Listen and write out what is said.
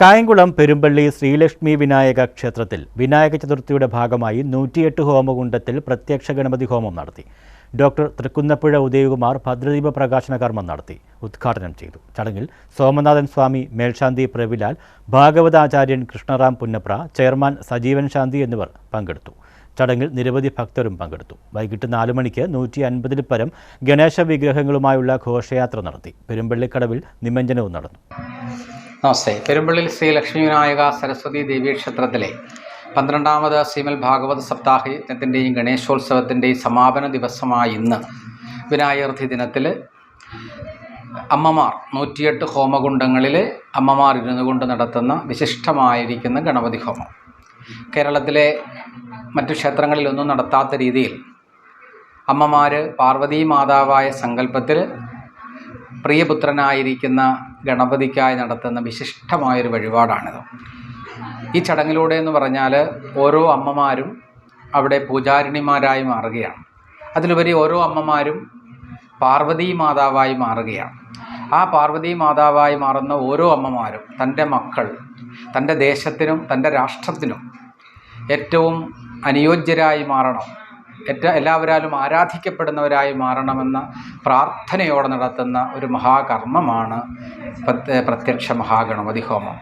കായംകുളം പെരുമ്പള്ളി ശ്രീലക്ഷ്മി വിനായക ക്ഷേത്രത്തിൽ വിനായക ചതുർത്ഥിയുടെ ഭാഗമായി നൂറ്റിയെട്ട് ഹോമകുണ്ടത്തിൽ പ്രത്യക്ഷ ഗണപതി ഹോമം നടത്തി. ഡോക്ടർ തൃക്കുന്നപ്പുഴ ഉദയകുമാർ ഭദ്രദീപ പ്രകാശന കർമ്മം നടത്തി. ഉദ്ഘാടനം ചെയ്തു. ചടങ്ങിൽ സോമനാഥൻ സ്വാമി മേൽശാന്തി പ്രവിലാൽ ഭാഗവതാചാര്യൻ കൃഷ്ണറാം പുന്നപ്ര ചെയർമാൻ സജീവൻ ശാന്തി എന്നിവർ പങ്കെടുത്തു. ചടങ്ങിൽ നിരവധി ഭക്തരും പങ്കെടുത്തു. വൈകിട്ട് നാലു മണിക്ക് നൂറ്റി അൻപതിൽ പരം ഗണേശ വിഗ്രഹങ്ങളുമായുള്ള ഘോഷയാത്ര നടത്തി. പെരുമ്പള്ളിക്കടവിൽ നിമഞ്ജനവും നടന്നു. നമസ്തേ. പെരുമ്പള്ളിൽ ശ്രീ ലക്ഷ്മി വിനായക സരസ്വതി ദേവീ ക്ഷേത്രത്തിലെ പന്ത്രണ്ടാമത് ശ്രീമൽ ഭാഗവത സപ്താഹത്തിന്റെയും ഗണേശോത്സവത്തിന്റെയും സമാപന ദിവസമായ ഇന്ന് വിനായകർഥി ദിനത്തിൽ അമ്മമാർ നൂറ്റിയെട്ട് ഹോമകുണ്ടങ്ങളിൽ അമ്മമാർ ഇരുന്നു കൊണ്ട് നടത്തുന്ന വിശിഷ്ടമായിരിക്കുന്ന ഗണപതി ഹോമം. കേരളത്തിലെ മറ്റു ക്ഷേത്രങ്ങളിലൊന്നും നടത്താത്ത രീതിയിൽ അമ്മമാർ പാർവതീ മാതാവായ സങ്കല്പത്തിൽ പ്രിയപുത്രനായിരിക്കുന്ന ഗണപതിക്കായി നടത്തുന്ന വിശിഷ്ടമായൊരു വഴിപാടാണിത്. ഈ ചടങ്ങിലൂടെ എന്ന് പറഞ്ഞാൽ ഓരോ അമ്മമാരും അവിടെ പൂജാരിണിമാരായി മാറുകയാണ്. അതിലുപരി ഓരോ അമ്മമാരും പാർവതീ മാതാവായി മാറുകയാണ്. ആ പാർവതി മാതാവായി മാറുന്ന ഓരോ അമ്മമാരും തന്റെ മക്കൾ തന്റെ ദേശത്തിനും തന്റെ രാഷ്ട്രത്തിനും ഏറ്റവും അനുയോജ്യരായി മാറണം. ഏറ്റ എല്ലാവരാലും ആരാധിക്കപ്പെടുന്നവരായി മാറണമെന്ന പ്രാർത്ഥനയോടെ നടത്തുന്ന ഒരു മഹാകർമ്മമാണ് പ്രത്യക്ഷ മഹാഗണപതി ഹോമം.